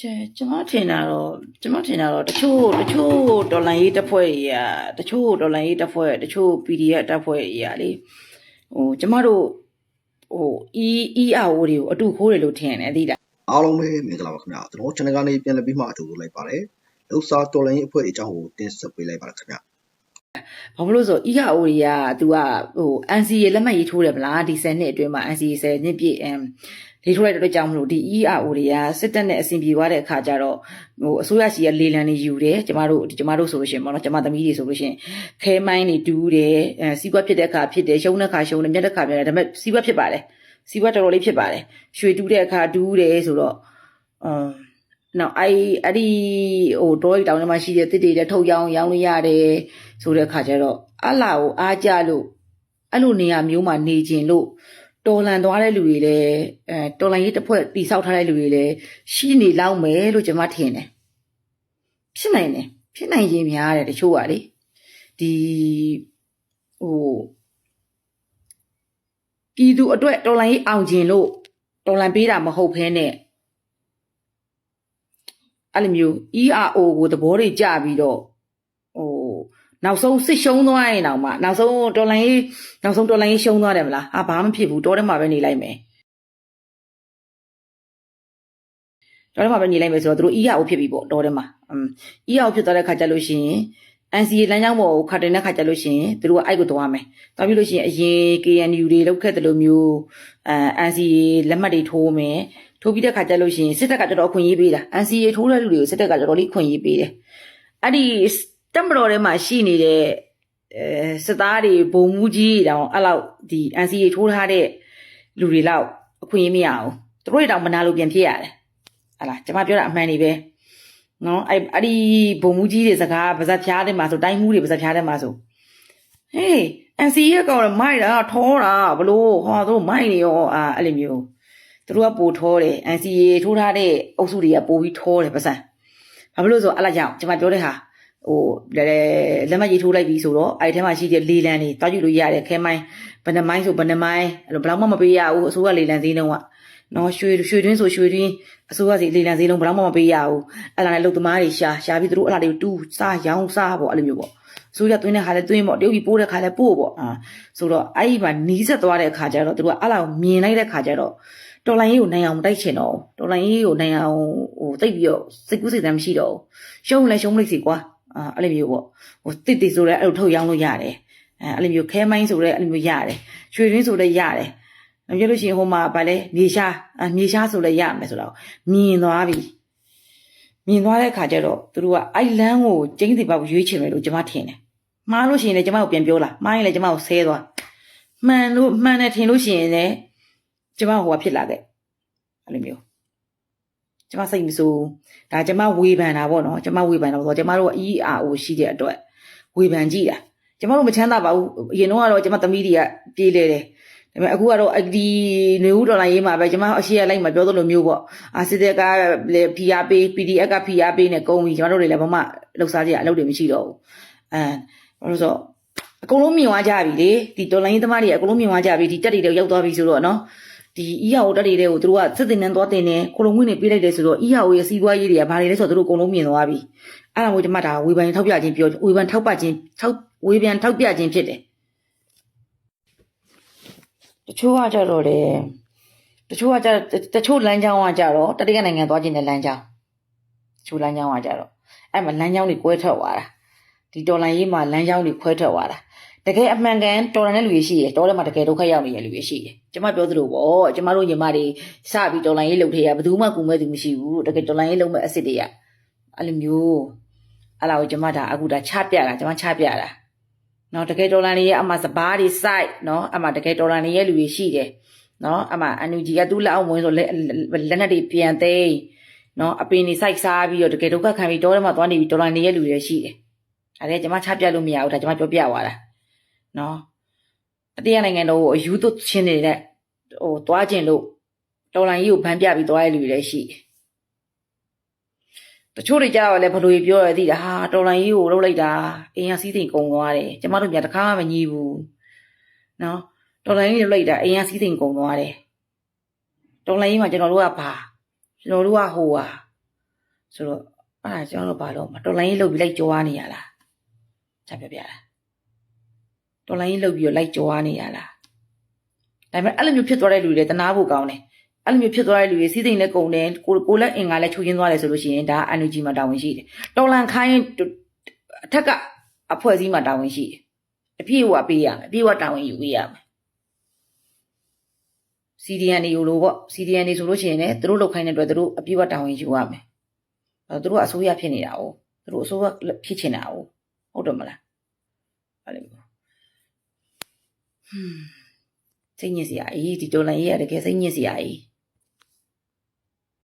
ကျကျမထင်တာတော့ကျမထင်တာတော့တချို့တချို့ဒေါ်လာရေးတပ်ဖွဲ့တွေကတချို့ဒေါ်လာရေးတပ်ဖွဲ့တချို့ PDF တပ်ဖွဲ့တွေကလေဟိုကျမတို့ဟို E ERO တွေကိုအတူခိုးတယ်လို့ထင်တယ်သိလားအားလုံးပဲမင်္ဂလာပါခင်ဗျာကျွန်တော် channel ကနေပြန်လည်ပြီးမှအတူတူလိုက်ပါတယ်လောက်စားတော်လိုင်းအဖွဲ့အကြောင်းကိုတင်ဆက်ပေးလိုက်ပါခင်ဗျာ ဘာဖြစ်လို့ဆို ERO တွေက तू ကဟို NCA လက်မှတ်ရေးထိုးတယ်ဗလားဒီ10နှစ်အတွင်းမှာ NCA 10နှစ်ပြည့်အမ်ရေးထိုးလိုက်တဲ့အတွက်ကြောင့်မလို့ဒီ ERO တွေကစစ်တပ်နဲ့အဆင်ပြေသွားတဲ့အခါကျတော့ဟိုအစိုးရစီကလေလံနေယူတယ်ကျမတို့ကျမတို့ဆိုလို့ရှိရင်ပေါ့နော်ကျမသမီးတွေဆိုလို့ရှိရင်ခဲမိုင်းတွေတူးတယ်အဲစီးပွားဖြစ်တဲ့အခါဖြစ်တယ်ရှုံးတဲ့အခါရှုံးတယ်မြတ်တဲ့အခါမြတ်တယ်ဒါပေမဲ့စီးပွားဖြစ်ပါတယ်စီးပွားတော်တော်လေးဖြစ်ပါတယ်ရွှေတူးတဲ့အခါတူးတယ်ဆိုတော့အမ် နော်အဲ့အဲ့ဒီဟိုတောရီတောင်ထဲမှာရှိတဲ့တစ်တွေလည်းထုတ်ရောင်းရောင်းလို့ရတယ်ဆိုတဲ့အခါကျတော့အလားကိုအားကြလို့အဲ့လိုနေရာမျိုးမှာနေခြင်းလို့တော်လန်သွားတဲ့လူတွေလည်းအဲတော်လန်ရေးတစ်ဖွဲ့တိဆောက်ထားတဲ့လူတွေလည်းရှိနေလောက်မယ်လို့ကျွန်မထင်တယ်ဖြစ်နိုင်တယ်ဖြစ်နိုင်ခြင်းများတယ်တချို့ကလေဒီဟိုပြည်သူအတွက်တော်လန်ရေးအောင်ခြင်းလို့တော်လန်ပေးတာမဟုတ်ဘဲနဲ့ အဲ့လိုမျိုး ERO ကိုသဘောတွေကြပြီးတော့ဟိုနောက်ဆုံးစစ်ရှုံးသွားရင်တော့မှနောက်ဆုံးတော်လိုင်းရေးနောက်ဆုံးတော်လိုင်းရေးရှုံးသွားတယ်မလားအာဘာမှဖြစ်ဘူးတော်ထဲမှာပဲနေလိုက်မယ်တော်ထဲမှာပဲနေလိုက်မယ်ဆိုတော့သူတို့ ERO ဖြစ်ပြီပေါ့တော်ထဲမှာအမ် ERO ဖြစ်သွားတဲ့ခါကျလို့ရှိရင် NCA လမ်းကြောင်းပေါ်ကိုခတ်တင်တဲ့ခါကျလို့ရှိရင်သူတို့ကအဲ့ကိုသွားမယ်။သွားပြီးလို့ရှိရင်အရင် KNU တွေလောက်ခဲ့တယ်လို့မျိုးအဲ NCA လက်မှတ်တွေထိုးမယ်။ ထိုးပြီးတဲ့ခါကျလို့ရှိရင်စစ်တပ်ကတော်တော်အခွင့်အရေးပေးတာ။ NCA ထိုးတဲ့လူတွေကိုစစ်တပ်ကတော်တော်လေးအခွင့်အရေးပေးတယ်။အဲ့ဒီတက်မတော်ထဲမှာရှိနေတဲ့အဲစစ်သားတွေဘုံမူကြီးတောင်အဲ့လောက်ဒီ NCA ထိုးထားတဲ့လူတွေလောက်အခွင့်အရေးမရအောင်။သူတို့တွေတောင်မနာလို့ပြန်ဖြစ်ရတယ်။ဟလာကျွန်မပြောတာအမှန်နေပဲ။နော်အဲ့အဲ့ဒီဘုံမူကြီးတွေစကားပါဇက်ဖျားတယ်မှာဆိုတိုင်းမှုတွေပါဇက်ဖျားတယ်မှာဆိုဟေး NC ရဲ့ကောင်လည်းမိုက်တာထောတာဘလို့ဟောတို့မိုက်နေရောအာအဲ့လိုမျိုး သူတို့ကပိုထောတယ် NC ထိုးထားတဲ့အုပ်စုတွေကပိုပြီးထောတယ်ပါစံဘာဖြစ်လို့ဆိုအဲ့လားကြောင့်ကျွန်မပြောတဲ့ဟာဟိုလက်မကြီးထိုးလိုက်ပြီဆိုတော့အဲ့ထဲမှာရှိတဲ့လေလံတွေတောက်ယူလို့ရတယ်ခဲမိုင်းဘယ်နှမိုင်းဆိုဘယ်နှမိုင်းအဲ့လိုဘယ်တော့မှမပေးရဘူးအစိုးရလေလံစည်းလုံးကနော်ရွှေရွှေတွင်းဆိုရွှေတွင်းအစိုးရစီလေလံစည်းလုံးဘယ်တော့မှမပေးရဘူးအဲ့ဒါနဲ့လုံသမားတွေရှာရှာပြီးသူတို့အဲ့ဒါတွေကိုတူးစားရောင်းစားပေါ့အဲ့လိုမျိုးပေါ့ဆိုရသွင်းတဲ့ခါလဲသွင်းပေါ့တရုတ်ပြည်ပိုးတဲ့ခါလဲပို့ပေါ့အာဆိုတော့အဲ့ဒီမှာနီးစက်သွားတဲ့ခါကျတော့သူတို့ကအဲ့လောက်မြင်လိုက်တဲ့ခါကျတော့ တော်လိုင်းကြီးကိုနိုင်အောင်မတိုက်ချင်တော့ဘူးတော်လိုင်းကြီးကိုနိုင်အောင်ဟိုတိတ်ပြီးတော့စိတ်ကူးစိတ်တမ်းမရှိတော့ဘူးရှုံးလဲရှုံးမလိုက်စီကွာအာအဲ့လိုမျိုးပေါ့ဟိုတစ်တစ်ဆိုလဲအဲ့လိုထုတ်ရောင်းလို့ရတယ်အဲအဲ့လိုမျိုးခဲမိုင်းဆိုလဲအဲ့လိုမျိုးရတယ်ရွှေရင်းဆိုလဲရတယ်မပြောလို့ရှိရင်ဟိုမှာဗာလဲမြေရှားအမြေရှားဆိုလဲရမယ်ဆိုတော့မြင်သွားပြီမြင်သွားတဲ့ခါကျတော့သူတို့ကအဲ့လန်းကိုကျင်းစီပေါက်ရွေးချင်တယ်လို့ကျွန်မထင်တယ်မှားလို့ရှိရင်လည်းကျွန်မကိုပြန်ပြောလာမှားရင်လည်းကျွန်မကိုဆဲသွားမှန်လို့မှန်တယ်ထင်လို့ရှိရင်လည်း ကျွန်မဟိုကဖြစ်လာခဲ့အဲ့လိုမျိုးကျွန်မစိတ်မဆိုးဒါကျွန်မဝေဖန်တာပေါ့နော်ကျွန်မဝေဖန်တာပေါ့ကျွန်မတို့က ERO ရှိတဲ့အတွက်ဝေဖန်ကြည့်တာကျွန်မတို့မချမ်းသာပါဘူးအရင်တော့ကတော့ကျွန်မသမီးတွေကပြေးလေတယ်ဒါပေမဲ့အခုကတော့ဒီနေဦးဒေါ်လာရေးမှာပဲကျွန်မအရှိရလိုက်မှာပြောသလိုမျိုးပေါ့အာစစ်တဲ့ကလည်း PR ပေး PDF က PR ပေးနဲ့ကုန်ပြီကျွန်တော်တို့တွေလည်းဘာမှလှုပ်ရှားကြရအလုပ်တွေမရှိတော့ဘူးအဲဘာလို့ဆိုအကုန်လုံးမြင်သွားကြပြီလေဒီဒေါ်လာရေးသမားတွေအကုန်လုံးမြင်သွားကြပြီဒီတက်တွေတော့ရောက်သွားပြီဆိုတော့နော် ဒီ EAO တက်တွေကိုသူတို့ကစစ်တင်နှန်းသွားတင်နေခလုံးငွေနေပေးလိုက်တယ်ဆိုတော့ EAO ရဲ့စီးပွားရေးတွေကဘာတွေလဲဆိုတော့သူတို့အကုန်လုံးမြင်သွားပြီအဲ့ဒါကိုကျွန်မဒါဝေဖန်ထောက်ပြခြင်းပြောဝေဖန်ထောက်ပခြင်းထောက်ဝေဖန်ထောက်ပြခြင်းဖြစ်တယ်တချို့ကကြတော့လေတချို့ကကြတချို့လမ်းကြောင်းကကြတော့တတိယနိုင်ငံသွားခြင်းတဲ့လမ်းကြောင်းတချို့လမ်းကြောင်းကကြတော့အဲ့မှာလမ်းကြောင်းတွေကွဲထွက်သွားတာဒီတော်လန်ရေးမှာလမ်းကြောင်းတွေခွဲထွက်သွားတာ တကယ်အမှန်ကန်တော်လန်တဲ့လူတွေရှိတယ်တော်ထဲမှာတကယ်ဒုက္ခရောက်နေတဲ့လူတွေရှိတယ်ကျမပြောသလိုပေါ့ကျမတို့ညီမတွေစပြီးတော်လန်ရေးလုပ်ထေရဘယ်သူမှကူမဲ့သူမရှိဘူးတကယ်တော်လန်ရေးလုပ်မဲ့အစ်စ်တွေကအဲ့လိုမျိုးအဲ့လာကိုကျမဒါအခုဒါချပြတာကျမချပြတာနော်တကယ်ဒေါ်လာတွေရဲ့အမှစပားတွေစိုက်နော်အမှတကယ်ဒေါ်လာတွေရဲ့လူတွေရှိတယ်နော်အမှအန်ယူဂျီကသူ့လက်အောက်ဝင်ဆိုလက်လက်နဲ့တွေပြန်သိမ်းနော်အပင်တွေစိုက်စားပြီးတော့တကယ်ဒုက္ခခံပြီးတောထဲမှာသွားနေပြီးဒေါ်လာတွေရဲ့လူတွေရှိတယ်အဲဒါကျွန်မချပြလို့မရဘူးဒါကျွန်မပြောပြသွားတာ နော်အတေးရနိုင်ငံတော်ကိုအယူသွချင်းနေတဲ့ဟိုသွားခြင်းလို့ဒေါ်လာကြီးကိုဗန်းပြပြီးသွားရတဲ့လူတွေလည်းရှိတယ်တချို့တွေကြတော့လည်းဘလို့ပြောရသေးတာဟာတော်လိုင်းကြီးကိုလှုပ်လိုက်တာအင်ရစီးစိမ်ကုံသွားတယ်ကျမတို့မြတ်တခါမှမညီဘူးနော်တော်လိုင်းကြီးလှုပ်လိုက်တာအင်ရစီးစိမ်ကုံသွားတယ်တော်လိုင်းကြီးမှာကျွန်တော်တို့ကဘာကျွန်တော်တို့ကဟိုဟာဆိုတော့အဲ့ဒါကျွန်တော်တို့ဘာလို့မတော်လိုင်းကြီးလှုပ်ပြီးလိုက်ကြွားနေရလားချက်ပြပြလား တော်လိုင်းကြီးလှုပ်ပြီးတော့လိုက်ကြွားနေရလားဒါပေမဲ့အဲ့လိုမျိုးဖြစ်သွားတဲ့လူတွေလည်းတနာဖို့ကောင်းတယ်အဲ့လိုမျိုးဖြစ်သွားတဲ့လူတွေစီးစိမ်နဲ့ကုန်တယ်ကိုကိုလက်အင်္ဂါလည်းချုပ်ချင်းသွားတယ်ဆိုလို့ရှိရင်ဒါအန်ယူဂျီမှာတာဝန်ရှိတယ်တော်လန်ခိုင်းအထက်ကအဖွဲစည်းမှာတာဝန်ရှိတယ်အပြည့်အဝပေးရမယ်အပြည့်အဝတာဝန်ယူပေးရမယ် CDN တွေယူလို့ပေါ့ CDN တွေဆိုလို့ရှိရင်လည်းသူတို့လောက်ခိုင်းတဲ့အတွက်သူတို့အပြည့်အဝတာဝန်ယူရမယ်အဲသူတို့ကအစိုးရဖြစ်နေတာ哦သူတို့အစိုးရဖြစ်ချင်တာ哦ဟုတ်တယ်မလားအဲ့လိုမျိုးဟွန်း စိတ်ညစ်စရာအေးဒီတော်လိုင်းရေးရတကယ်စိတ်ညစ်စရာအေး